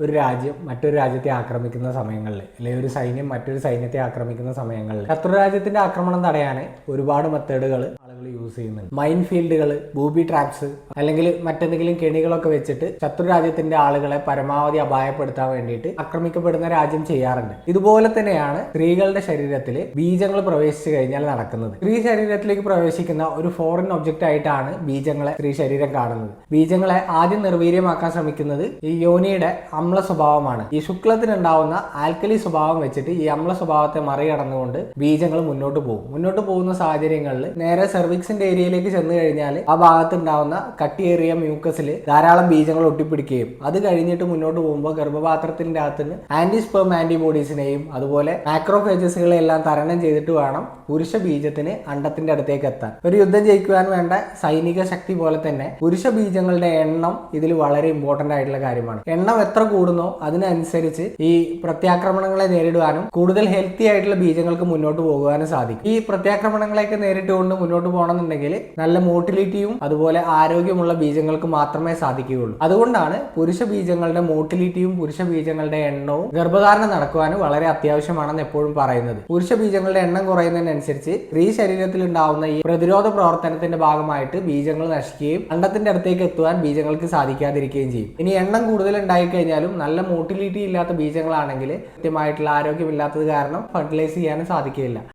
ഒരു രാജ്യം മറ്റൊരു രാജ്യത്തെ ആക്രമിക്കുന്ന സമയങ്ങളിൽ അല്ലെങ്കിൽ ഒരു സൈന്യം മറ്റൊരു സൈന്യത്തെ ആക്രമിക്കുന്ന സമയങ്ങളിൽ ശത്രു രാജ്യത്തിന്റെ ആക്രമണം തടയാൻ ഒരുപാട് മെത്തേഡുകൾ ആളുകൾ യൂസ് ചെയ്യുന്നുണ്ട്. മൈൻ ഫീൽഡുകൾ ബൂബി ട്രാപ്സ് അല്ലെങ്കിൽ മറ്റെന്തെങ്കിലും കെണികളൊക്കെ വെച്ചിട്ട് ശത്രു രാജ്യത്തിന്റെ ആളുകളെ പരമാവധി അപായപ്പെടുത്താൻ വേണ്ടിയിട്ട് ആക്രമിക്കപ്പെടുന്ന രാജ്യം ചെയ്യാറുണ്ട്. ഇതുപോലെ തന്നെയാണ് സ്ത്രീകളുടെ ശരീരത്തിൽ ബീജങ്ങൾ പ്രവേശിച്ചു കഴിഞ്ഞാൽ നടക്കുന്നത്. സ്ത്രീ ശരീരത്തിലേക്ക് പ്രവേശിക്കുന്ന ഒരു ഫോറിൻ ഒബ്ജക്റ്റ് ആയിട്ടാണ് ബീജങ്ങളെ സ്ത്രീ ശരീരം കാണുന്നത്. ബീജങ്ങളെ ആദ്യം നിർവീര്യമാക്കാൻ ശ്രമിക്കുന്നത് ഈ യോനിയുടെ അമ്ല സ്വഭാവമാണ്. ഈ ശുക്ലത്തിനുണ്ടാവുന്ന ആൽക്കലി സ്വഭാവം വെച്ചിട്ട് ഈ അമ്ല സ്വഭാവത്തെ മറികടന്നുകൊണ്ട് ബീജങ്ങൾ മുന്നോട്ട് പോകും. മുന്നോട്ട് പോകുന്ന സാഹചര്യങ്ങളിൽ നേരെ സെർവിക്സിന്റെ ഏരിയയിലേക്ക് ചെന്ന് കഴിഞ്ഞാൽ ആ ഭാഗത്തുണ്ടാവുന്ന കട്ടിയേറിയ മ്യൂക്കസിൽ ധാരാളം ബീജങ്ങൾ ഒട്ടിപ്പിടിക്കുകയും അത് കഴിഞ്ഞിട്ട് മുന്നോട്ട് പോകുമ്പോൾ ഗർഭപാത്രത്തിന്റെ അകത്തുനിന്ന് ആന്റിസ്പേം ആന്റിബോഡീസിനെയും അതുപോലെ മാക്രോഫേജസുകളെ എല്ലാം തരണം ചെയ്തിട്ട് വേണം പുരുഷ ബീജത്തിന് അണ്ടത്തിന്റെ അടുത്തേക്ക് എത്താൻ. ഒരു യുദ്ധം ജയിക്കുവാൻ വേണ്ട സൈനിക ശക്തി പോലെ തന്നെ പുരുഷ ബീജങ്ങളുടെ എണ്ണം ഇതിൽ വളരെ ഇമ്പോർട്ടന്റ് ആയിട്ടുള്ള കാര്യമാണ്. എണ്ണം എത്ര കൂടുന്നോ അതിനനുസരിച്ച് ഈ പ്രത്യാക്രമണങ്ങളെ നേരിടുവാനും കൂടുതൽ ഹെൽത്തി ആയിട്ടുള്ള ബീജങ്ങൾക്ക് മുന്നോട്ട് പോകുവാനും സാധിക്കും. ഈ പ്രത്യാക്രമണങ്ങളെയൊക്കെ നേരിട്ടുകൊണ്ട് മുന്നോട്ട് പോകണമെന്നുണ്ടെങ്കിൽ നല്ല മോട്ടിലിറ്റിയും അതുപോലെ ആരോഗ്യമുള്ള ബീജങ്ങൾക്ക് മാത്രമേ സാധിക്കുകയുള്ളൂ. അതുകൊണ്ടാണ് പുരുഷ ബീജങ്ങളുടെ മോട്ടിലിറ്റിയും പുരുഷ ബീജങ്ങളുടെ എണ്ണവും ഗർഭധാരണം നടക്കുവാനും വളരെ അത്യാവശ്യമാണെന്ന് എപ്പോഴും പറയുന്നത്. പുരുഷ ബീജങ്ങളുടെ എണ്ണം കുറയുന്നതിനനുസരിച്ച് സ്ത്രീ ശരീരത്തിൽ ഉണ്ടാവുന്ന ഈ പ്രതിരോധ പ്രവർത്തനത്തിന്റെ ഭാഗമായിട്ട് ബീജങ്ങൾ നശിക്കുകയും അണ്ടത്തിന്റെ അടുത്തേക്ക് എത്തുവാൻ ബീജങ്ങൾക്ക് സാധിക്കാതിരിക്കുകയും ചെയ്യും. ഇനി എണ്ണം കൂടുതൽ ഉണ്ടായിക്കഴിഞ്ഞാലും നല്ല മോട്ടിലിറ്റി ഇല്ലാത്ത ബീജങ്ങളാണെങ്കിൽ കൃത്യമായിട്ടുള്ള ആരോഗ്യമില്ലാത്തത് കാരണം ഫെർട്ടിലൈസ് ചെയ്യാനും സാധിക്കില്ല